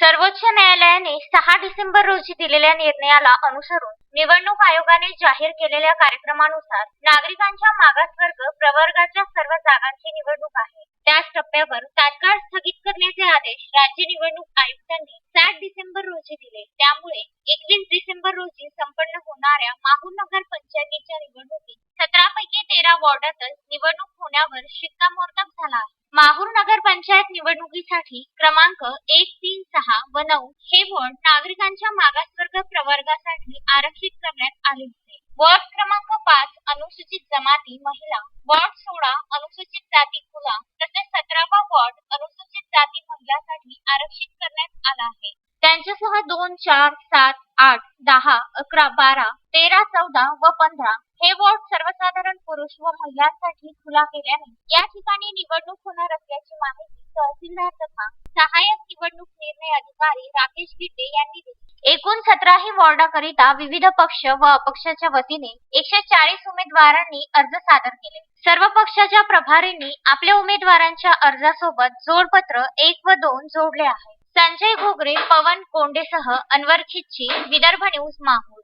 सर्वोच्च न्यायालयाने सहा डिसेंबर रोजी दिलेल्या निर्णयाला अनुसरून निवडणूक आयोगाने जाहीर केलेल्या कार्यक्रमानुसार नागरिकांच्या मागासवर्ग प्रवर्गाच्या सर्व जागांची निवडणूक आहे. त्याच टप्प्यावर तात्काळ स्थगित करण्याचे आदेश राज्य निवडणूक आयुक्तांनी सात डिसेंबर रोजी दिले. त्यामुळे एकवीस डिसेंबर रोजी संपन्न होणाऱ्या माहूर नगर पंचायतीच्या निवडणुकीत सतरा पैकी वॉर्डातच निवडणूक होण्यावर शिक्कामोर्तब झाला. आहे माहूर नगर पंचायत निवडणुकीसाठी क्रमांक एक तीन सहा व नऊ हे वॉर्ड नागरिकांच्या मागासवर्ग प्रवर्गासाठी आरक्षित करण्यात आले होते. वॉर्ड क्रमांक पाच अनुसूचित जमाती महिला वॉर्ड सोळा अनुसूचित जाती खुला तसेच सतरावा वॉर्ड अनुसूचित जाती महिलासाठी आरक्षित करण्यात आला आहे. त्यांच्यासह दोन चार सात आठ दहा अकरा बारा तेरा चौदा व पंधरा हे वॉर्ड सर्वसाधारण पुरुष व महिलांसाठी खुला केल्याने या ठिकाणी निवडणूक होणार असल्याची माहिती तहसीलदार तथा सहाय्यक निवडणूक निर्णय अधिकारी राकेश गिड्डे यांनी दिली. एकूण सतराही वॉर्डाकरिता विविध पक्ष व अपक्षाच्या वतीने एकशे चाळीस उमेदवारांनी अर्ज सादर केले. सर्व पक्षाच्या प्रभारींनी आपल्या उमेदवारांच्या अर्जासोबत जोडपत्र एक व दोन जोडले आहे संजय घोगरे पवन कोंडेसह अनवर खिच्ची विदर्भ न्यूज माहूर.